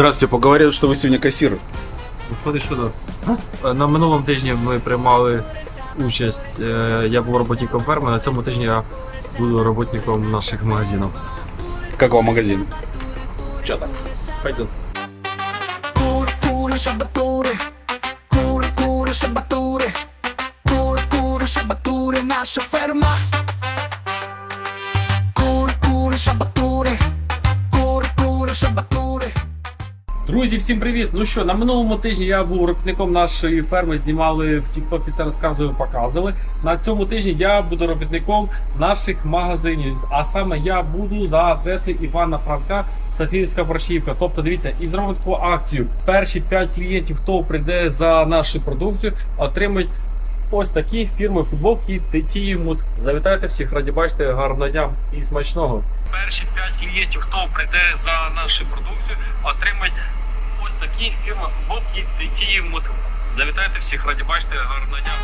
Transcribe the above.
Здравствуйте, поговорили, что вы сегодня кассир. Виходить, що да. На минулому тижні ми приймали участь. е, Я був роботником ферми. На цьому тижні я буду роботником наших магазинів. Как вам магазин? Що так? Пойдем. Cura, cura, shabature. Cura, cura, shabature. Cura, cura, shabature, наша ферма. Cura, cura, shabature. Друзі, всім привіт! Ну що, на минулому тижні я був робітником нашої ферми, знімали в Тіктокі, це розказували, показували. На цьому тижні я буду робітником наших магазинів. А саме я буду за адресою Івана Франка, Софіївська Борщівка. Тобто, дивіться, і зробимо таку акцію. Перші 5 клієнтів, хто прийде за нашу продукцію, отримають. Ось такі фірми футболки Тетіїмут. Завітайте всіх, раді бачити, гарного дня і смачного. Перші 5 клієнтів, хто прийде за нашу продукцію, отримають ось такі фірми футболки Тетіїмут. Завітайте всіх, раді бачити, гарного дня.